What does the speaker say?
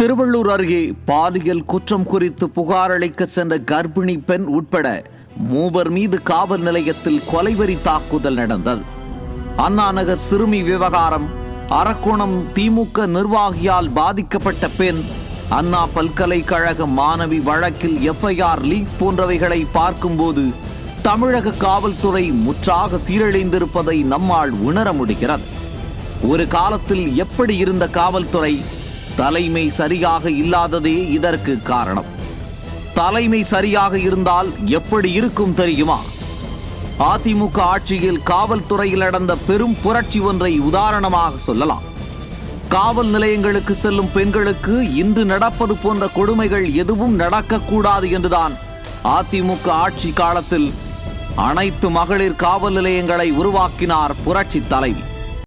திருவள்ளூர் அருகே பாலியல் குற்றம் குறித்து புகார் அளிக்க சென்ற கர்ப்பிணி பெண் உட்பட மூவர் மீது காவல் நிலையத்தில் கொலைவெறி தாக்குதல் நடந்தது. அண்ணா நகர் சிறுமி விவகாரம் அரக்கோணம் திமுக நிர்வாகியால் பாதிக்கப்பட்ட பெண் அண்ணா பல்கலைக்கழக மாணவி வழக்கில் எஃப்ஐஆர் லீக் போன்றவைகளை பார்க்கும்போது தமிழக காவல்துறை முற்றாக சீரழிந்திருப்பதை நம்மால் உணர முடிகிறது. ஒரு காலத்தில் எப்படி இருந்த காவல்துறை தலைமை சரியாக இல்லாததே இதற்கு காரணம். தலைமை சரியாக இருந்தால் எப்படி இருக்கும் தெரியுமா? அதிமுக ஆட்சியில் காவல்துறையில் நடந்த பெரும் புரட்சி ஒன்றை உதாரணமாக சொல்லலாம். காவல் நிலையங்களுக்கு செல்லும் பெண்களுக்கு இன்று நடப்பது போன்ற கொடுமைகள் எதுவும் நடக்கக்கூடாது என்றுதான் அதிமுக ஆட்சி காலத்தில் அனைத்து மகளிர் காவல் நிலையங்களை உருவாக்கினார் புரட்சி தலைவி.